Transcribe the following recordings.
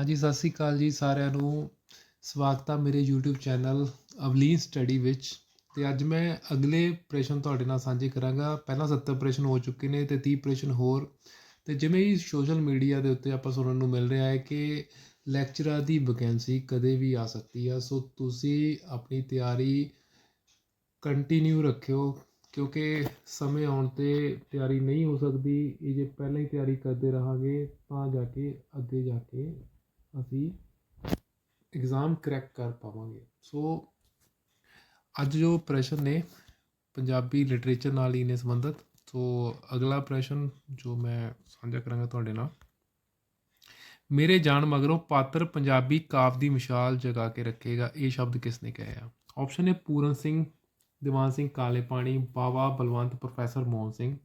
ਹਾਂਜੀ, ਸਤਿ ਸ੍ਰੀ ਅਕਾਲ ਜੀ ਸਾਰਿਆਂ ਨੂੰ। ਸਵਾਗਤ ਆ ਮੇਰੇ YouTube ਚੈਨਲ ਅਵਲੀਨ ਸਟੱਡੀ ਵਿੱਚ। ਤੇ ਅੱਜ ਮੈਂ ਅਗਲੇ ਪ੍ਰਸ਼ਨ ਤੁਹਾਡੇ ਨਾਲ ਸਾਂਝੇ ਕਰਾਂਗਾ। ਪਹਿਲਾਂ 70 ਪ੍ਰਸ਼ਨ ਹੋ ਚੁੱਕੇ ਨੇ ਤੇ 30 ਪ੍ਰਸ਼ਨ ਹੋਰ। ਤੇ ਜਿਵੇਂ ਹੀ ਸੋਸ਼ਲ ਮੀਡੀਆ ਦੇ ਉੱਤੇ ਆਪਾਂ ਸੁਣਨ ਨੂੰ ਮਿਲ ਰਿਹਾ ਹੈ ਕਿ ਲੈਕਚਰਾਂ ਦੀ ਵੈਕੈਂਸੀ ਕਦੇ ਵੀ ਆ ਸਕਦੀ ਆ। ਸੋ ਤੁਸੀਂ ਆਪਣੀ ਤਿਆਰੀ ਕੰਟੀਨਿਊ ਰੱਖਿਓ, ਕਿਉਂਕਿ ਸਮੇਂ ਆਉਣ ਤੇ ਤਿਆਰੀ ਨਹੀਂ ਹੋ ਸਕਦੀ। ਇਹ ਜੇ ਪਹਿਲਾਂ ਹੀ ਤਿਆਰੀ ਕਰਦੇ ਰਹਾਂਗੇ, ਤਾਂ ਜਾ ਕੇ ਅੱਗੇ ਜਾ ਕੇ ਅਸੀਂ ਇਗਜ਼ਾਮ ਕਰੈਕ ਕਰ ਪਾਵਾਂਗੇ। ਸੋ ਅੱਜ ਜੋ ਪ੍ਰਸ਼ਨ ਨੇ, ਪੰਜਾਬੀ ਲਿਟਰੇਚਰ ਨਾਲ ਹੀ ਨੇ ਸੰਬੰਧਿਤ। ਸੋ ਅਗਲਾ ਪ੍ਰਸ਼ਨ ਜੋ ਮੈਂ ਸਾਂਝਾ ਕਰਾਂਗਾ ਤੁਹਾਡੇ ਨਾਲ। ਮੇਰੇ ਜਾਣ ਮਗਰੋਂ ਪਾਤਰ ਪੰਜਾਬੀ ਕਾਵ ਦੀ ਮਿਸਾਲ ਜਗਾ ਕੇ ਰੱਖੇਗਾ, ਇਹ ਸ਼ਬਦ ਕਿਸ ਨੇ ਕਿਹਾ ਆਪਸ਼ਨ ਹੈ ਪੂਰਨ ਸਿੰਘ, ਦੀਵਾਨ ਸਿੰਘ ਕਾਲੇ ਪਾਣੀ ਬਾਵਾ ਬਲਵੰਤ, ਪ੍ਰੋਫੈਸਰ ਮੋਹਨ ਸਿੰਘ।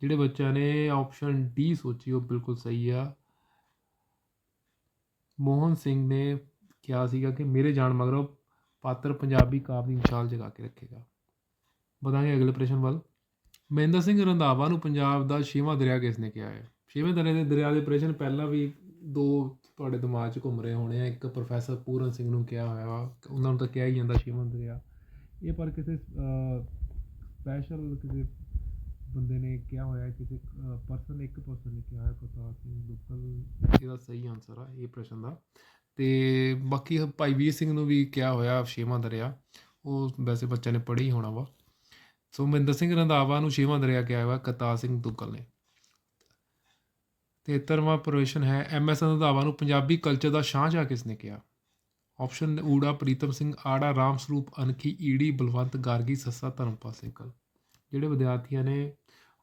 ਜਿਹੜੇ ਬੱਚਿਆਂ ਨੇ ਆਪਸ਼ਨ ਡੀ ਸੋਚੀ, ਉਹ ਬਿਲਕੁਲ ਸਹੀ ਆ। ਮੋਹਨ ਸਿੰਘ ਨੇ ਕਿਹਾ ਸੀਗਾ ਕਿ ਮੇਰੇ ਜਾਣ ਮਗਰੋਂ ਪਾਤਰ ਪੰਜਾਬੀ ਕਾਵਿ ਦੀ ਮਿਸਾਲ ਜਗਾ ਕੇ ਰੱਖੇਗਾ। ਵਧਾਂਗੇ ਅਗਲੇ ਪ੍ਰਸ਼ਨ ਵੱਲ। ਮਹਿੰਦਰ ਸਿੰਘ ਰੰਧਾਵਾ ਨੂੰ ਪੰਜਾਬ ਦਾ ਛੇਵਾਂ ਦਰਿਆ ਕਿਸ ਨੇ ਕਿਹਾ ਹੈ? ਛੇਵੇਂ ਦਰਿਆ ਦੇ ਦਰਿਆ ਦੇ ਪ੍ਰਸ਼ਨ ਪਹਿਲਾਂ ਵੀ ਦੋ ਤੁਹਾਡੇ ਦਿਮਾਗ 'ਚ ਘੁੰਮ ਰਹੇ ਹੋਣੇ ਆ। ਇੱਕ ਪ੍ਰੋਫੈਸਰ ਪੂਰਨ ਸਿੰਘ ਨੂੰ ਕਿਹਾ ਹੋਇਆ ਵਾ। ਉਹਨਾਂ ਨੂੰ ਤਾਂ ਕਿਹਾ ਹੀ ਜਾਂਦਾ ਛੇਵਾਂ ਦਰਿਆ। ਇਹ ਪਰ ਕਿਸੇ ਸਪੈਸ਼ਲ ਕਿਸੇ ਬੰਦੇ ਨੇ ਕਿਹਾ ਹੋਇਆ ਕਿਸੇ ਪਰਸਨ ਇੱਕ ਪਰਸਨ ਨੇ ਕਿਹਾ ਹੈ ਪ੍ਰਤਾਪ ਸਿੰਘ ਦੁੱਗਲ ਇਹਦਾ ਸਹੀ ਆਨਸਰ ਆ, ਇਹ ਪ੍ਰਸ਼ਨ ਦਾ। ਤੇ ਬਾਕੀ ਭਾਈ ਵੀਰ ਸਿੰਘ ਨੂੰ ਵੀ ਕਿਹਾ ਹੋਇਆ, ਛੇਵਾਂ ਦਰਿਆ। ਉਹ ਵੈਸੇ ਬੱਚਿਆਂ ਨੇ ਪੜ੍ਹੀ ਹੋਣਾ ਵਾ। ਸੋ ਮਹਿੰਦਰ ਸਿੰਘ ਰੰਧਾਵਾ ਨੂੰ ਛੇਵਾਂ ਦਰਿਆ ਕਿਹਾ ਹੋਇਆ, ਕਰਤਾਰ ਸਿੰਘ ਦੁੱਗਲ ਨੇ। 73ਵਾਂ ਪ੍ਰਸ਼ਨ ਹੈ, ਐਮ ਐਸ ਰੰਧਾਵਾ ਨੂੰ ਪੰਜਾਬੀ ਕਲਚਰ ਦਾ ਸ਼ਾਹਜਹਾਂ ਕਿਸ ਨੇ ਕਿਹਾ? ਆਪਸ਼ਨ ਊੜਾ, ਪ੍ਰੀਤਮ ਸਿੰਘ ਆੜਾ, ਰਾਮ ਸਰੂਪ ਅਨਖੀ, ਈੜੀ, ਬਲਵੰਤ, ਗਾਰਗੀ, ਸੱਸਾ, ਧਰਮਪਾਲ ਸਿੰਘਲ ਜਿਹੜੇ ਵਿਦਿਆਰਥੀਆਂ ਨੇ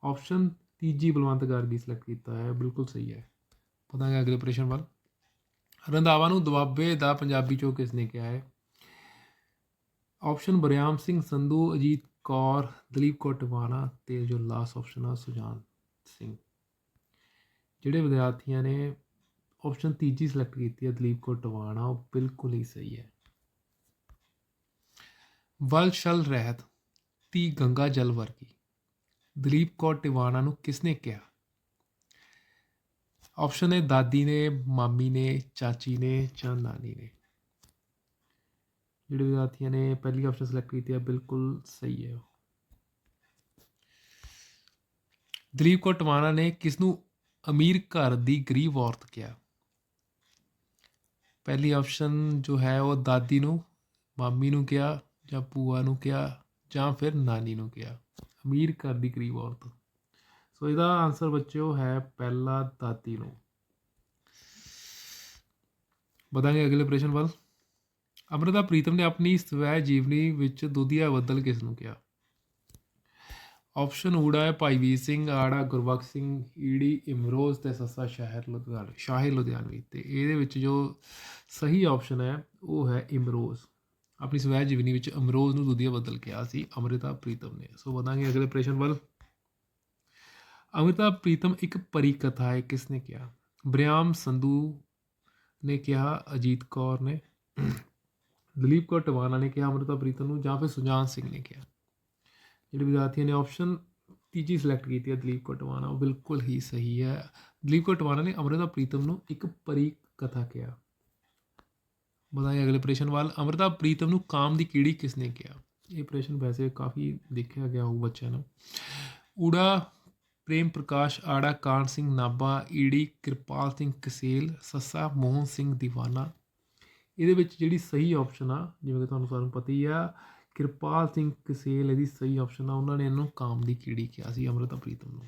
ਆਪਸ਼ਨ ਤੀਜੀ ਬਲਵੰਤ ਗਾਰਗੀ ਸਿਲੈਕਟ ਕੀਤਾ ਹੈ, ਬਿਲਕੁਲ ਸਹੀ ਹੈ। ਪਤਾ ਪਤਾਂਗੇ ਅਗਲੇ ਪ੍ਰਸ਼ਨ ਵੱਲ। ਰੰਧਾਵਾ ਨੂੰ ਦੁਆਬੇ ਦਾ ਪੰਜਾਬੀ ਚੋਂ ਕਿਸ ਨੇ ਕਿਹਾ ਹੈ? ਆਪਸ਼ਨ ਬਰਿਆਮ ਸਿੰਘ ਸੰਧੂ, ਅਜੀਤ ਕੌਰ, ਦਲੀਪ ਕੌਰ ਟਵਾਣਾ ਤੇ ਜੋ ਲਾਸਟ ਆਪਸ਼ਨ ਆ, ਸੁਜਾਨ ਸਿੰਘ। ਜਿਹੜੇ ਵਿਦਿਆਰਥੀਆਂ ਨੇ ਆਪਸ਼ਨ ਤੀਜੀ ਸਿਲੈਕਟ ਕੀਤੀ ਹੈ, ਦਲੀਪ ਕੌਰ ਟਵਾਣਾ ਉਹ ਬਿਲਕੁਲ ਹੀ ਸਹੀ ਹੈ। ਵਲ ਸ਼ਲ ਰਹਿਤ। ਤੀ ਗੰਗਾ ਜਲ ਵਰਗੀ। ਦਲੀਪ ਕੌਰ ਟਿਵਾਣਾ ਨੂੰ ਕਿਸਨੇ ਕਿਹਾ? ਆਪਸ਼ਨ ਹੈ ਦਾਦੀ ਨੇ, ਮਾਮੀ ਨੇ, ਚਾਚੀ ਨੇ ਜਾਂ ਨਾਨੀ ਨੇ। ਜਿਹੜੇ ਵਿਦਿਆਰਥੀਆਂ ਨੇ ਪਹਿਲੀ ਆਪਸ਼ਨ ਸਿਲੈਕਟ ਕੀਤੀ ਹੈ ਬਿਲਕੁਲ ਸਹੀ ਹੈ ਦਲੀਪ ਕੌਰ ਟਿਵਾਣਾ ਨੇ ਕਿਸ ਨੂੰ ਅਮੀਰ ਘਰ ਦੀ ਗਰੀਬ ਔਰਤ ਕਿਹਾ? ਪਹਿਲੀ ਆਪਸ਼ਨ ਜੋ ਹੈ ਉਹ ਦਾਦੀ ਨੂੰ, ਮਾਮੀ ਨੂੰ ਕਿਹਾ ਜਾਂ ਭੂਆ ਨੂੰ ਕਿਹਾ ਜਾਂ ਫਿਰ ਨਾਨੀ ਨੂੰ ਕਿਹਾ, ਅਮੀਰ ਘਰ ਦੀ ਗਰੀਬ ਔਰਤ। ਸੋ ਇਹਦਾ ਆਨਸਰ ਬੱਚਿਓ ਹੈ ਪਹਿਲਾ ਦਾਤੀ ਨੂੰ। ਵਧਾਂਗੇ ਅਗਲੇ ਪ੍ਰਸ਼ਨ ਵੱਲ। ਅਮਰਤਾ ਪ੍ਰੀਤਮ ਨੇ ਆਪਣੀ ਸਵੈ ਜੀਵਨੀ ਵਿੱਚ ਦੁਧੀਆ ਬਦਲ ਕਿਸ ਨੂੰ ਕਿਹਾ? ਆਪਸ਼ਨ ਊੜਾ ਹੈ ਭਾਈ ਵੀਰ ਸਿੰਘ, ਆੜਾ ਗੁਰਬਖਸ਼ ਸਿੰਘ, ਈੜੀ ਇਮਰੋਜ਼ ਤੇ ਸੱਸਾ ਸ਼ਹਿਰ ਲੁਧਿਆਣਾ, ਸ਼ਾਹਿਰ ਲੁਧਿਆਣਵੀ ਤੇ ਇਹਦੇ ਵਿੱਚ ਜੋ ਸਹੀ ਆਪਸ਼ਨ ਹੈ ਉਹ ਹੈ ਇਮਰੋਜ਼। ਆਪਣੀ ਸਵੈ ਜੀਵਨੀ ਵਿੱਚ ਅਮਰੋਜ਼ ਨੂੰ ਦੁਧੀਆ ਬਦਲ ਕਿਹਾ ਸੀ ਅਮ੍ਰਿਤਾ ਪ੍ਰੀਤਮ ਨੇ। ਸੋ ਵਧਾਂਗੇ ਅਗਲੇ ਪ੍ਰਸ਼ਨ ਵੱਲ। ਅਮ੍ਰਿਤਾ ਪ੍ਰੀਤਮ ਇੱਕ ਪਰੀ ਕਥਾ ਹੈ, ਕਿਸ ਨੇ ਕਿਹਾ? ਬ੍ਰਿਆਮ ਸੰਧੂ ਨੇ ਕਿਹਾ, ਅਜੀਤ ਕੌਰ ਨੇ। ਦਲੀਪ ਕੌਰ ਟਵਾਨਾ ਨੇ ਕਿਹਾ ਅਮ੍ਰਿਤਾ ਪ੍ਰੀਤਮ ਨੂੰ, ਜਾਂ ਫਿਰ ਸੁਜਾਨ ਸਿੰਘ ਨੇ ਕਿਹਾ। ਜਿਹੜੇ ਵਿਦਿਆਰਥੀਆਂ ਨੇ ਆਪਸ਼ਨ ਤੀਜੀ ਸਿਲੈਕਟ ਕੀਤੀ ਹੈ, ਦਲੀਪ ਕੌਰ ਟਵਾਨਾ ਉਹ ਬਿਲਕੁਲ ਹੀ ਸਹੀ ਹੈ। ਦਲੀਪ ਕੌਰ ਟਵਾਨਾ ਨੇ ਅਮ੍ਰਿਤਾ ਪ੍ਰੀਤਮ ਨੂੰ ਇੱਕ ਪਰੀ ਕਥਾ ਕਿਹਾ। ਵਧਾਈ ਅਗਲੇ ਪ੍ਰਸ਼ਨ ਵੱਲ। ਅਮਰਤਾ, ਪ੍ਰੀਤਮ ਨੂੰ ਕਾਮ ਦੀ ਕੀੜੀ ਕਿਸ ਨੇ ਕਿਹਾ? ਇਹ ਪ੍ਰਸ਼ਨ ਵੈਸੇ ਕਾਫੀ ਦੇਖਿਆ ਗਿਆ ਹੋਊ ਬੱਚਿਆਂ ਨੂੰ। ਊੜਾ, ਪ੍ਰੇਮ ਪ੍ਰਕਾਸ਼, ਆੜਾ, ਕਾਨ ਸਿੰਘ ਨਾਬਾ ਈੜੀ, ਕਿਰਪਾਲ ਸਿੰਘ ਕਸੇਲ, ਸੱਸਾ, ਮੋਹਨ ਸਿੰਘ, ਦੀਵਾਨਾ। ਇਹਦੇ ਵਿੱਚ ਜਿਹੜੀ ਸਹੀ ਆਪਸ਼ਨ ਆ, ਜਿਵੇਂ ਕਿ ਤੁਹਾਨੂੰ ਸਾਰਿਆਂ ਨੂੰ ਪਤਾ ਹੀ ਆ, ਕਿਰਪਾਲ ਸਿੰਘ ਕਸੇਲ ਇਹਦੀ ਸਹੀ ਆਪਸ਼ਨ ਆ। ਉਹਨਾਂ ਨੇ ਇਹਨੂੰ ਕਾਮ ਦੀ ਕੀੜੀ ਕਿਹਾ ਸੀ ਅਮਰਤਾ, ਪ੍ਰੀਤਮ ਨੂੰ।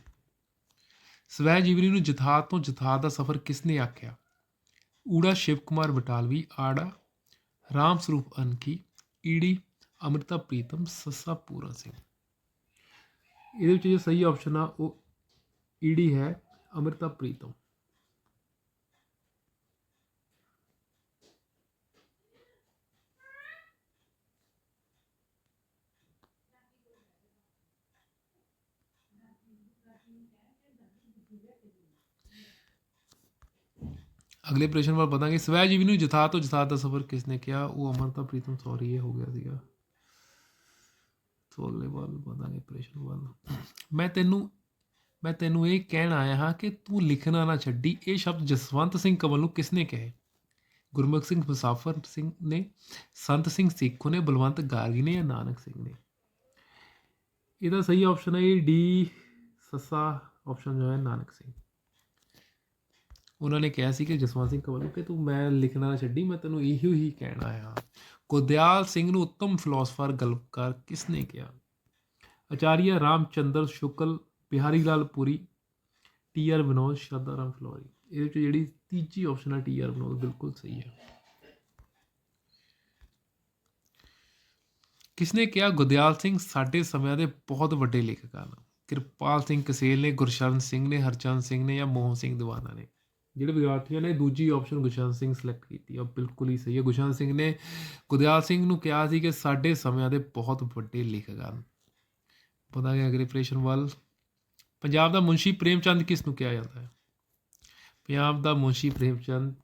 ਸਵੈ ਜੀਵਨੀ ਨੂੰ ਜਥਾਤ ਤੋਂ ਜਥਾਤ ਦਾ ਸਫ਼ਰ ਕਿਸ ਨੇ ਆਖਿਆ? ਊੜਾ ਸ਼ਿਵ ਕੁਮਾਰ ਬਟਾਲਵੀ, ਆੜਾ, ਰਾਮ ਸਰੂਪ ਅਨਕੀ, ਈੜੀ, ਅਮ੍ਰਿਤਾ ਪ੍ਰੀਤਮ, ਸੱਸਾ ਪੂਰਨ ਸਿੰਘ। ਇਹਦੇ ਵਿੱਚ ਜੋ ਸਹੀ ਆਪਸ਼ਨ ਆ, ਉਹ ਈੜੀ ਹੈ, ਅਮ੍ਰਿਤਾ ਪ੍ਰੀਤਮ। ਅਗਲੇ ਪ੍ਰਸ਼ਨ ਵੱਲ ਵਧਾਂਗੇ। ਸਵੈ ਜੀਵਨੀ ਨੂੰ ਜਥਾ ਤੋਂ ਜਥਾ ਦਾ ਸਫ਼ਰ ਕਿਸ ਨੇ ਕਿਹਾ? ਉਹ ਅਮਰਤਾ ਪ੍ਰੀਤਮ ਸੌਰੀ, ਇਹ ਹੋ ਗਿਆ ਸੀਗਾ। ਸੋ ਅਗਲੇ ਵੱਲ ਵਧਾਂਗੇ ਪ੍ਰਸ਼ਨ ਵੱਲ। ਮੈਂ ਤੈਨੂੰ ਮੈਂ ਤੈਨੂੰ ਇਹ ਕਹਿਣ ਆਇਆ ਹਾਂ ਕਿ ਤੂੰ ਲਿਖਣਾ ਨਾ ਛੱਡੀ। ਇਹ ਸ਼ਬਦ ਜਸਵੰਤ ਸਿੰਘ ਕੰਵਲ ਨੂੰ ਕਿਸ ਨੇ ਕਹੇ? ਗੁਰਮੁਖ ਸਿੰਘ ਮੁਸਾਫਰ ਸਿੰਘ ਨੇ, ਸੰਤ ਸਿੰਘ ਸੇਖੋਂ ਨੇ, ਬਲਵੰਤ ਗਾਰਗੀ ਨੇ ਜਾਂ ਨਾਨਕ ਸਿੰਘ ਨੇ? ਇਹਦਾ ਸਹੀ ਆਪਸ਼ਨ ਹੈ ਡੀ ਸੱਸਾ ਆਪਸ਼ਨ ਜੋ ਹੈ ਨਾਨਕ ਸਿੰਘ। ਉਹਨਾਂ ਨੇ ਕਿਹਾ ਸੀ ਕਿ ਜਸਵੰਤ ਸਿੰਘ ਕੰਵਲ ਕਿ ਤੂੰ ਮੈਂ ਲਿਖਣਾ ਨਾ ਛੱਡੀ, ਮੈਂ ਤੈਨੂੰ ਇਹੋ ਹੀ ਕਹਿਣਾ ਆ। ਗੁਰਦਿਆਲ ਸਿੰਘ ਨੂੰ ਉੱਤਮ ਫਿਲਾਸਫਰ ਗਲਪਕਾਰ ਕਿਸ ਨੇ ਕਿਹਾ? Acharya Ramchandra Shukla, Bihari Lal Puri, T R Vinod Sharda Ram Phillauri. ਇਹਦੇ ਵਿੱਚ ਜਿਹੜੀ ਤੀਜੀ ਆਪਸ਼ਨ ਹੈ ਟੀ ਆਰ ਵਿਨੋਦ ਬਿਲਕੁਲ ਸਹੀ ਹੈ ਕਿਸਨੇ ਕਿਹਾ? ਗੁਰਦਿਆਲ ਸਿੰਘ ਸਾਡੇ ਸਮਿਆਂ ਦੇ ਬਹੁਤ ਵੱਡੇ ਲੇਖਕ ਹਨ। ਕਿਰਪਾਲ ਸਿੰਘ ਕਸੇਲ ਨੇ, ਗੁਰਸ਼ਰਨ ਸਿੰਘ ਨੇ, ਹਰਚੰਦ ਸਿੰਘ ਨੇ ਜਾਂ ਮੋਹਨ ਸਿੰਘ ਦੀਵਾਨਾ ਨੇ। ਜਿਹੜੇ ਵਿਦਿਆਰਥੀਆਂ ਨੇ ਦੂਜੀ ਆਪਸ਼ਨ ਗੁਰਸ਼ਰਨ ਸਿੰਘ ਸਿਲੈਕਟ ਕੀਤੀ ਉਹ ਬਿਲਕੁਲ ਹੀ ਸਹੀ ਹੈ ਗੁਰਸ਼ਰਨ ਸਿੰਘ ਨੇ ਗੁਰਦਿਆਲ ਸਿੰਘ ਨੂੰ ਕਿਹਾ ਸੀ ਕਿ ਸਾਡੇ ਸਮਿਆਂ ਦੇ ਬਹੁਤ ਵੱਡੇ ਲੇਖਕ ਹਨ। ਪਤਾ ਗਿਆ ਅਗਲੇ ਪ੍ਰਸ਼ਨ ਵੱਲ। ਪੰਜਾਬ ਦਾ ਮੁੰਸ਼ੀ ਪ੍ਰੇਮਚੰਦ ਕਿਸ ਨੂੰ ਕਿਹਾ ਜਾਂਦਾ ਹੈ? ਪੰਜਾਬ ਦਾ ਮੁੰਸ਼ੀ ਪ੍ਰੇਮਚੰਦ,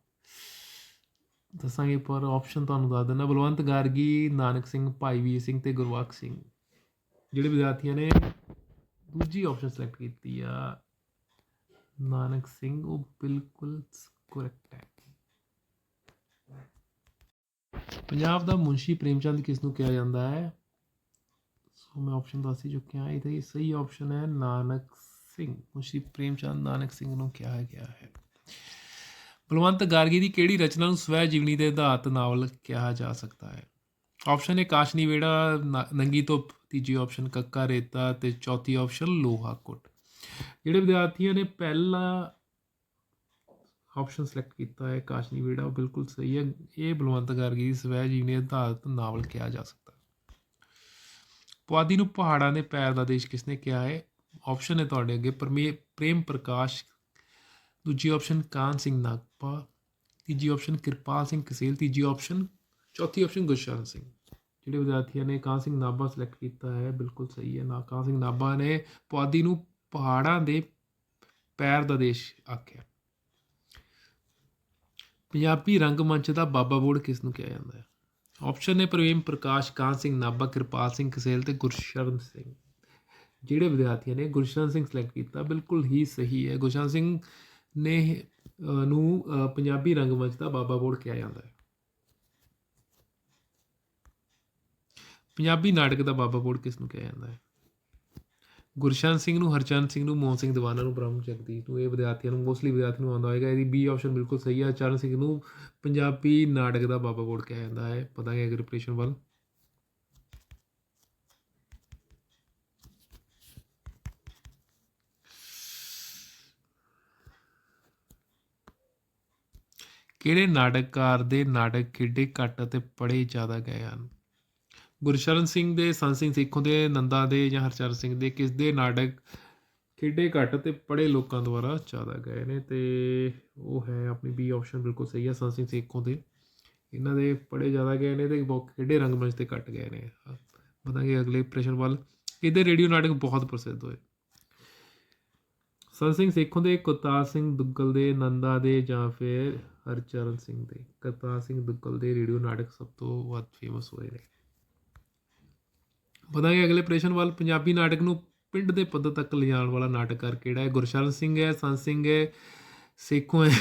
ਦੱਸਾਂਗੇ ਪਰ ਆਪਸ਼ਨ ਤੁਹਾਨੂੰ ਦੱਸ ਦਿੰਦਾ, ਬਲਵੰਤ ਗਾਰਗੀ, ਨਾਨਕ ਸਿੰਘ, ਭਾਈ ਵੀਰ ਸਿੰਘ ਤੇ ਗੁਰਬਖਸ਼ ਸਿੰਘ। ਜਿਹੜੇ ਵਿਦਿਆਰਥੀਆਂ ਨੇ ਦੂਜੀ ਆਪਸ਼ਨ ਸਿਲੈਕਟ ਕੀਤੀ ਆ ਨਾਨਕ ਸਿੰਘ ਉਹ ਬਿਲਕੁਲ ਕਰੈਕਟ ਹੈ ਪੰਜਾਬ ਦਾ ਮੁਨਸ਼ੀ ਪ੍ਰੇਮਚੰਦ ਕਿਸ ਨੂੰ ਕਿਹਾ ਜਾਂਦਾ ਹੈ ਸੋ ਮੈਂ ਆਪਸ਼ਨ ਦੱਸ ਹੀ ਚੁੱਕਿਆ ਇਹਦਾ ਹੀ ਸਹੀ ਆਪਸ਼ਨ ਹੈ ਨਾਨਕ ਸਿੰਘ ਮੁੰਸ਼ੀ ਪ੍ਰੇਮਚੰਦ ਨਾਨਕ ਸਿੰਘ ਨੂੰ ਕਿਹਾ ਗਿਆ ਹੈ ਬਲਵੰਤ ਗਾਰਗੀ ਦੀ ਕਿਹੜੀ ਰਚਨਾ ਨੂੰ ਸਵੈ ਜੀਵਨੀ ਦੇ ਆਧਾਰਿਤ ਨਾਵਲ ਕਿਹਾ ਜਾ ਸਕਦਾ ਹੈ ਆਪਸ਼ਨ ਹੈ ਕਾਸ਼ਨੀ ਵੇੜਾ ਨਾ- ਨੰਗੀ ਧੁੱਪ ਤੀਜੀ ਆਪਸ਼ਨ ਕੱਕਾ ਰੇਤਾ ਤੇ ਚੌਥੀ ਆਪਸ਼ਨ ਲੋਹਾ ਕੁੱਟ ਜਿਹੜੇ ਵਿਦਿਆਰਥੀਆਂ ਨੇ ਪਹਿਲਾ ਆਪਸ਼ਨ ਸਿਲੈਕਟ ਕੀਤਾ ਹੈ, ਕਾਸ਼ਨੀ ਵੇੜਾ ਉਹ ਬਿਲਕੁਲ ਸਹੀ ਹੈ। ਇਹ ਬਲਵੰਤ ਗਾਰਗੀ ਦੀ ਸਵੈ ਜੀਵ ਨੇ ਆਧਾਰਿਤ ਨਾਵਲ ਕਿਹਾ ਜਾ ਸਕਦਾ ਹੈ। ਪੁਆਧੀ ਨੂੰ ਪਹਾੜਾਂ ਦੇ ਪੈਰ ਦਾ ਦੇਸ਼ ਕਿਸਨੇ ਕਿਹਾ ਹੈ? ਆਪਸ਼ਨ ਹੈ ਤੁਹਾਡੇ ਅੱਗੇ ਪਰਮੇ, ਪ੍ਰੇਮ ਪ੍ਰਕਾਸ਼, ਦੂਜੀ ਆਪਸ਼ਨ ਕਾਨ ਸਿੰਘ ਨਾਗਪਾ, ਤੀਜੀ ਆਪਸ਼ਨ ਕਿਰਪਾਲ ਸਿੰਘ ਕਸੇਲ, ਤੀਜੀ ਆਪਸ਼ਨ ਚੌਥੀ ਆਪਸ਼ਨ ਗੁਰਸ਼ਰਨ ਸਿੰਘ। ਜਿਹੜੇ ਵਿਦਿਆਰਥੀਆਂ ਨੇ ਕਾਨ ਸਿੰਘ ਨਾਭਾ ਸਿਲੈਕਟ ਕੀਤਾ ਹੈ, ਬਿਲਕੁਲ ਸਹੀ ਹੈ। ਨਾ ਕਾਨ ਸਿੰਘ ਨਾਭਾ ਨੇ ਪੁਆਧੀ ਨੂੰ ਪਹਾੜਾਂ ਦੇ ਪੈਰ ਦਾ ਦੇਸ਼ ਆਖਿਆ। ਪੰਜਾਬੀ ਰੰਗਮੰਚ ਦਾ ਬਾਬਾ ਬੋੜ ਕਿਸ ਨੂੰ ਕਿਹਾ ਜਾਂਦਾ ਹੈ? ਆਪਸ਼ਨ ਨੇ ਪ੍ਰੇਮ ਪ੍ਰਕਾਸ਼ ਕਾਨ ਸਿੰਘ ਨਾਭਾ ਕਿਰਪਾਲ ਸਿੰਘ ਕਸੇਲ ਤੇ ਗੁਰਸ਼ਰਨ ਸਿੰਘ। ਜਿਹੜੇ ਵਿਦਿਆਰਥੀਆਂ ਨੇ ਗੁਰਸ਼ਰਨ ਸਿੰਘ ਸਿਲੈਕਟ ਕੀਤਾ ਬਿਲਕੁਲ ਹੀ ਸਹੀ ਹੈ। ਗੁਰਸ਼ਰਨ ਸਿੰਘ ਨੇ ਅਹ, ਨੂੰ ਅਹ, ਪੰਜਾਬੀ ਰੰਗਮੰਚ ਦਾ ਬਾਬਾ ਬੋੜ ਕਿਹਾ ਜਾਂਦਾ ਹੈ। ਪੰਜਾਬੀ ਨਾਟਕ ਦਾ ਬਾਬਾ ਬੋੜ ਕਿਸ ਨੂੰ ਕਿਹਾ ਜਾਂਦਾ ਹੈ? ਗੁਰਸ਼ਰਨ ਸਿੰਘ ਨੂੰ ਹਰਚਰਨ ਸਿੰਘ ਨੂੰ, ਮੋਹਨ ਸਿੰਘ ਦੀਵਾਨਾ ਨੂੰ, ਬ੍ਰਹਮ ਜਗਦੀਸ਼ ਨੂੰ, ਇਹ ਵਿਦਿਆਰਥੀਆਂ ਨੂੰ ਮੋਸਟਲੀ ਵਿਦਿਆਰਥੀ ਨੂੰ ਆਉਂਦਾ ਹੋਏਗਾ। ਇਹਦੀ ਬੀ ਆਪਸ਼ਨ ਬਿਲਕੁਲ ਸਹੀ ਹੈ ਚਰਨ ਸਿੰਘ ਨੂੰ ਪੰਜਾਬੀ ਨਾਟਕ ਦਾ ਬਾਬਾ ਬੋੜ ਕਿਹਾ ਜਾਂਦਾ ਹੈ। ਪਤਾ ਹੈ ਐਗਰੀਪ੍ਰੇਸ਼ਨ ਵੱਲ। ਕਿਹੜੇ ਨਾਟਕਕਾਰ ਦੇ ਨਾਟਕ ਖੇਡੇ ਘੱਟ ਅਤੇ ਪੜ੍ਹੇ ਜ਼ਿਆਦਾ ਗਏ ਹਨ? ਗੁਰਸ਼ਰਨ ਸਿੰਘ ਦੇ ਸੰਤ ਸਿੰਘ ਸੇਖੋਂ ਦੇ, ਨੰਦਾ ਦੇ ਜਾਂ ਹਰਚਰਨ ਸਿੰਘ ਦੇ ਕਿਸ ਦੇ ਨਾਟਕ ਖੇਡੇ ਘੱਟ ਤੇ ਪੜ੍ਹੇ ਲੋਕਾਂ ਦੁਆਰਾ ਜ਼ਿਆਦਾ ਗਏ ਨੇ ਤੇ ਉਹ ਹੈ ਆਪਣੀ ਬੀ ਆਪਸ਼ਨ ਬਿਲਕੁਲ ਸਹੀ ਹੈ ਸੰਤ ਸਿੰਘ ਸੇਖੋਂ ਦੇ। ਇਹਨਾਂ ਦੇ ਪੜ੍ਹੇ ਜ਼ਿਆਦਾ ਗਏ ਨੇ ਤੇ ਬਹੁਤ ਖੇਡੇ ਰੰਗਮੰਚ ਤੇ ਘੱਟ ਗਏ ਨੇ। ਵਧਾਂਗੇ ਅਗਲੇ ਪ੍ਰਸ਼ਨ ਵੱਲ। ਇਹਦੇ ਰੇਡੀਓ ਨਾਟਕ ਬਹੁਤ ਪ੍ਰਸਿੱਧ ਹੋਏ। ਸੰਤ ਸਿੰਘ ਸੇਖੋਂ ਦੇ ਕੁਤਾਰ ਸਿੰਘ ਦੁੱਗਲ ਦੇ, ਨੰਦਾ ਦੇ ਜਾਂ ਫਿਰ ਹਰਚਰਨ ਸਿੰਘ ਦੇ। ਕਰਤਾਰ ਸਿੰਘ ਦੁੱਗਲ ਦੇ ਰੇਡੀਓ ਨਾਟਕ ਸਭ ਤੋਂ ਵੱਧ ਫੇਮਸ ਹੋਏ ਨੇ। ਵਧਾਂਗੇ ਅਗਲੇ ਪ੍ਰਸ਼ਨ ਵੱਲ। ਪੰਜਾਬੀ ਨਾਟਕ ਨੂੰ ਪਿੰਡ ਦੇ ਪੱਧਰ ਤੱਕ ਲਿਜਾਣ ਵਾਲਾ ਨਾਟਕਕਾਰ ਕਿਹੜਾ ਹੈ? ਗੁਰਸ਼ਰਨ ਸਿੰਘ ਹੈ, ਸੰਤ ਸਿੰਘ ਹੈ, ਸੇਖੋਂ ਹੈ,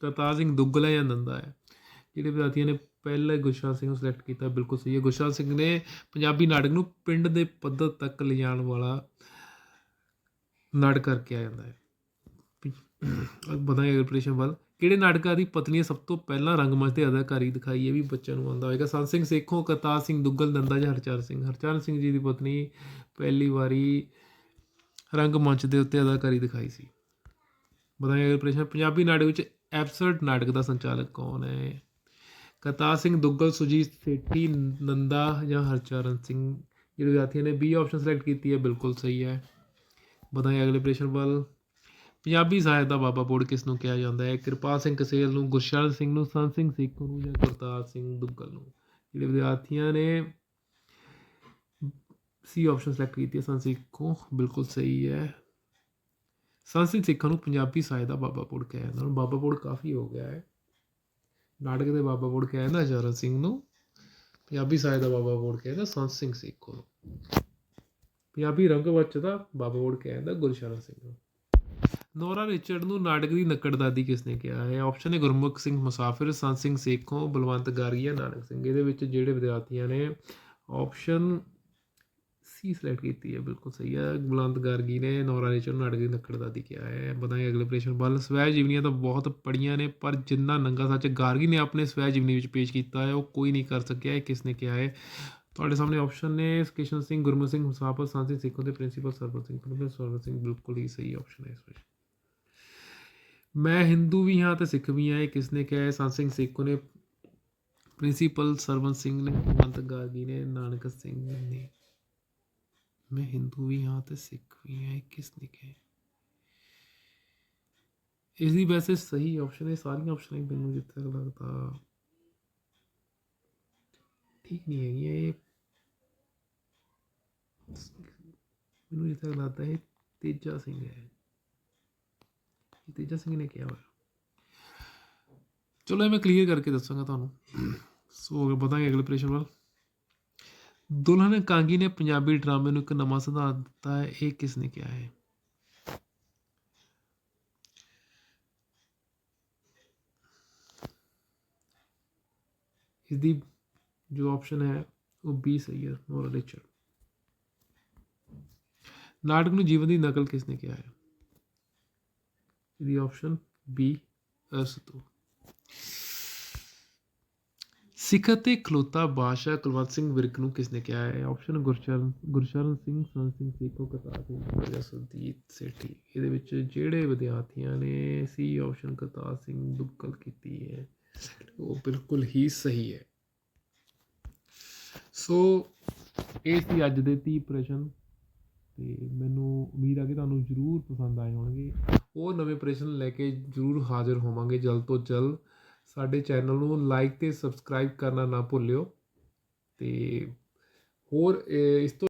ਕਰਤਾਰ ਸਿੰਘ ਦੁੱਗਲ ਹੈ ਜਾਂ ਨੰਦਾ ਹੈ? ਜਿਹੜੇ ਵਿਦਿਆਰਥੀਆਂ ਨੇ ਪਹਿਲੇ ਗੁਰਸ਼ਰਨ ਸਿੰਘ ਨੂੰ ਸਿਲੈਕਟ ਕੀਤਾ, ਬਿਲਕੁਲ ਸਹੀ ਹੈ। ਗੁਰਸ਼ਰਨ ਸਿੰਘ ਨੇ ਪੰਜਾਬੀ ਨਾਟਕ ਨੂੰ ਪਿੰਡ ਦੇ ਪੱਧਰ ਤੱਕ ਲਿਜਾਣ ਵਾਲਾ ਨਾਟਕ ਕਰਕੇ ਆ ਜਾਂਦਾ ਹੈ। ਬਤਾਏ ਪ੍ਰਸ਼ਨ ਵੱਲ। ਕਿਹੜੇ ਨਾਟਕਾਂ ਦੀ ਪਤਨੀ ਨੇ ਸਭ ਤੋਂ ਪਹਿਲਾਂ ਰੰਗਮੰਚ ਤੇ ਅਦਾਕਾਰੀ ਦਿਖਾਈ ਇਹ ਵੀ ਬੱਚਿਆਂ ਨੂੰ ਆਉਂਦਾ ਹੋਏਗਾ ਸੰਤ ਸਿੰਘ ਸੇਖੋਂ ਕਰਤਾਰ ਸਿੰਘ ਦੁੱਗਲ, ਨੰਦਾ ਜਾਂ, ਹਰਚਰਨ ਸਿੰਘ। ਹਰਚਰਨ ਸਿੰਘ ਜੀ ਦੀ ਪਤਨੀ ਪਹਿਲੀ ਵਾਰੀ ਰੰਗਮੰਚ ਦੇ ਉੱਤੇ ਅਦਾਕਾਰੀ ਦਿਖਾਈ ਸੀ। ਬਤਾਏ ਪ੍ਰਸ਼ਨ, ਪੰਜਾਬੀ ਨਾਟਕ ਵਿੱਚ ਐਬਸਰਡ ਨਾਟਕ ਦਾ ਸੰਚਾਲਕ ਕੌਣ ਹੈ? ਕਰਤਾਰ ਸਿੰਘ ਦੁੱਗਲ ਸੁਜੀਤ ਸੇਠੀ, ਨੰਦਾ ਜਾਂ ਹਰਚਰਨ ਸਿੰਘ? ਜਿਹੜੇ ਵਿਦਿਆਰਥੀਆਂ ਨੇ ਬੀ ਆਪਸ਼ਨ ਸਿਲੈਕਟ ਕੀਤੀ ਹੈ, ਬਿਲਕੁਲ ਸਹੀ ਹੈ। ਵਧਾਏ ਅਗਲੇ ਪ੍ਰਸ਼ਨ ਵੱਲ। ਪੰਜਾਬੀ ਸਾਹਿਤ ਦਾ ਬਾਬਾ ਬੋੜ ਕਿਸ ਨੂੰ ਕਿਹਾ ਜਾਂਦਾ ਹੈ। ਕਿਰਪਾਲ ਸਿੰਘ ਕਸੇਲ ਨੂੰ, ਗੁਰਸ਼ਰਨ ਸਿੰਘ ਨੂੰ, ਸੰਤ ਸਿੰਘ ਸੇਖੋਂ ਨੂੰ ਜਾਂ ਗੁਰਤਾਰ ਸਿੰਘ ਦੁੱਗਲ ਨੂੰ। ਜਿਹੜੇ ਵਿਦਿਆਰਥੀਆਂ ਨੇ ਸੀ ਆਪਸ਼ਨ ਸਿਲੈਕਟ ਕੀਤੀ ਹੈ, ਸੰਤ ਸੇਖੋਂ, ਬਿਲਕੁਲ ਸਹੀ ਹੈ। ਸੰਤ ਸਿੰਘ ਸੇਖੋਂ ਨੂੰ ਪੰਜਾਬੀ ਸਾਹਿਤ ਦਾ ਬਾਬਾ ਬੋੜ ਕਿਹਾ ਜਾਂਦਾ। ਹੁਣ ਬਾਬਾ ਬੋੜ ਕਾਫੀ ਹੋ ਗਿਆ ਹੈ। ਨਾਟਕ ਦੇ ਬਾਬਾ ਬੋੜ ਕਿਹਾ ਜਾਂਦਾ ਚਰਨ ਸਿੰਘ ਨੂੰ। ਪੰਜਾਬੀ ਸਾਹਿਤ ਦਾ ਬਾਬਾ ਬੋੜ ਕਿਹਾ ਜਾਂਦਾ, ਸੰਤ ਸਿੰਘ ਸੇਖੋਂ ਨੂੰ। ਪੰਜਾਬੀ ਰੰਗ ਰੰਗਮੰਚ ਦਾ ਬਾਬਾ ਬੋੜ ਕਿਹਾ ਜਾਂਦਾ, ਗੁਰਸ਼ਰਨ ਸਿੰਘ ਨੂੰ। ਨੋਰਾ ਰਿਚਰਡ ਨੂੰ ਨਾਟਕ ਦੀ ਨਕੜਦਾਦੀ ਕਿਸਨੇ ਕਿਹਾ? ਹੈ ਆਪਸ਼ਨ ਹੈ ਗੁਰਮੁਖ ਸਿੰਘ ਮੁਸਾਫਿਰ, ਸੰਤ ਸਿੰਘ ਸੇਖੋਂ, ਬਲਵੰਤ ਗਾਰਗੀਆ ਨਾਨਕ ਸਿੰਘ। ਇਹਦੇ ਵਿੱਚ ਜਿਹੜੇ ਵਿਦਿਆਰਥੀਆਂ ਨੇ ਆਪਸ਼ਨ ਸੀ ਸਿਲੈਕਟ ਕੀਤੀ ਹੈ, ਬਿਲਕੁਲ ਸਹੀ ਹੈ। ਬਲਵੰਤ ਗਾਰਗੀ ਨੇ ਨੋਰਾ ਰਿਚਰਡ ਨੂੰ ਨਾਟਕ ਦੀ ਨਕੜਦਾਦੀ ਕਿਹਾ ਹੈ। ਬਤਾਏ ਅਗਲੇ ਪ੍ਰਸ਼ਨ ਵੱਲ ਸਵੈ ਜੀਵਨੀਆਂ ਤਾਂ ਬਹੁਤ ਪੜੀਆਂ ਨੇ, ਪਰ ਜਿੰਨਾ ਨੰਗਾ ਸੱਚ ਗਾਰਗੀ ਨੇ ਆਪਣੇ ਸਵੈ ਜੀਵਨੀ ਵਿੱਚ ਪੇਸ਼ ਕੀਤਾ ਹੈ, ਉਹ ਕੋਈ ਨਹੀਂ ਕਰ ਸਕਿਆ, ਇਹ ਕਿਸਨੇ ਕਿਹਾ ਹੈ? ਤੁਹਾਡੇ ਸਾਹਮਣੇ ਆਪਸ਼ਨ ਨੇ ਕਿਸ਼ਨ ਸਿੰਘ, ਗੁਰਮੁਖ ਸਿੰਘ ਮੁਸਾਫਰ, ਸੰਤ ਸਿੰਘ ਸੇਖੋਂ ਦੇ ਪ੍ਰਿੰਸੀਪਲ ਸਰਬਤ ਸਿੰਘ ਪ੍ਰਿੰਸੀਪਲ ਸਰਵਰ ਸਿੰਘ, ਬਿਲਕੁਲ ਹੀ ਸਹੀ ਆਪਸ਼ਨ ਹੈ ਇਸ ਵਿੱਚ। ਮੈਂ ਹਿੰਦੂ ਵੀ ਹਾਂ ਤੇ ਸਿੱਖ ਵੀ ਹਾਂ, ਇਹ ਕਿਸਨੇ ਕਿਹਾ ਹੈ? ਸੰਤ ਸਿੰਘ ਸੇਖੋਂ ਨੇ ਪ੍ਰਿੰਸੀਪਲ ਸਰਵਨ ਸਿੰਘ ਨੇ ਬਲਵੰਤ ਗਾਰਗੀ ਨੇ, ਨਾਨਕ ਸਿੰਘ ਨੇ। ਮੈਂ ਹਿੰਦੂ ਵੀ ਹਾਂ ਤੇ ਸਿੱਖ ਵੀ ਹਾਂ, ਇਹ ਕਿਸਨੇ ਕਿਹਾ ਇਸ ਦੀ ਵੈਸੇ ਸਹੀ ਆਪਸ਼ਨ ਹੈ ਸਾਰੀਆਂ ਆਪਸ਼ਨਾਂ ਹੀ ਮੈਨੂੰ ਜਿੱਥੇ ਤੱਕ ਲੱਗਦਾ। ਠੀਕ ਨਹੀਂ ਹੈਗੀਆਂ, ਇਹ ਮੈਨੂੰ ਜਿੱਥੇ ਲੱਗਦਾ ਹੈ ਤੇਜਾ ਸਿੰਘ ਹੈ। ਤੇਜਾ ਸਿੰਘ ਨੇ ਕਿਹਾ ਹੋਇਆ ਚਲੋ ਇਹ ਮੈਂ ਕਲੀਅਰ ਕਰਕੇ ਦੱਸਾਂਗਾ ਤੁਹਾਨੂੰ। ਸੋ ਅਗਰ ਬਤਾਂਗੇ ਅਗਲੇ ਪ੍ਰਸ਼ਨ ਵੱਲ। ਦੁਲਹਨ ਕਾਂਗੀ ਨੇ ਪੰਜਾਬੀ ਡਰਾਮੇ ਨੂੰ ਇੱਕ ਨਵਾਂ ਸਿਧਾਂਤ ਦਿੱਤਾ ਹੈ, ਇਹ ਕਿਸ ਨੇ ਕਿਹਾ ਹੈ? ਇਸ ਦੀ ਜੋ ਆਪਸ਼ਨ ਹੈ, ਉਹ ਬੀ ਸਹੀ ਹੈ ਨੋਰਾ ਰਿਚਰਡ ਨਾਟਕ ਨੂੰ ਜੀਵਨ ਦੀ ਨਕਲ ਕਿਸ ਨੇ ਕਿਹਾ ਹੈ? ਇਹਦੀ ਆਪਸ਼ਨ ਬੀ ਅਰਸਤੂ ਸਿੱਖ ਅਤੇ ਖਲੋਤਾ ਬਾਦਸ਼ਾਹ ਕੁਲਵੰਤ ਸਿੰਘ ਵਿਰਕ ਨੂੰ ਕਿਸ ਨੇ ਕਿਹਾ ਹੈ ਆਪਸ਼ਨ ਗੁਰਚਰਨ ਗੁਰਚਰਨ ਸਿੰਘ ਸੰਤ ਸਿੰਘ ਸੇਖੋ ਕਰਤਾਰ ਸਿੰਘ ਜਾਂ ਸੁਰਜੀਤ ਸੇਠੀ ਇਹਦੇ ਵਿੱਚ ਜਿਹੜੇ ਵਿਦਿਆਰਥੀਆਂ ਨੇ ਸੀ ਆਪਸ਼ਨ ਕਰਤਾਰ ਸਿੰਘ ਦੁੱਗਲ ਕੀਤੀ ਹੈ ਉਹ ਬਿਲਕੁਲ ਹੀ ਸਹੀ ਹੈ ਸੋ ਇਹ ਸੀ ਅੱਜ ਦੇ 30 ਪ੍ਰਸ਼ਨ ਤੇ ਮੈਨੂੰ ਉਮੀਦ ਆ ਕਿ ਤੁਹਾਨੂੰ ਜ਼ਰੂਰ ਪਸੰਦ ਆਏ ਹੋਣਗੇ ਉਹ ਨਵੇਂ ਪ੍ਰਸ਼ਨ ਲੈ ਕੇ ਜ਼ਰੂਰ ਹਾਜ਼ਰ ਹੋਵਾਂਗੇ। ਜਲਦ ਤੋਂ ਜਲਦ ਸਾਡੇ ਚੈਨਲ ਨੂੰ ਲਾਈਕ ਤੇ ਸਬਸਕ੍ਰਾਈਬ ਕਰਨਾ ਨਾ ਭੁੱਲਿਓ। ਤੇ ਹੋਰ ਇਸ ਤੋਂ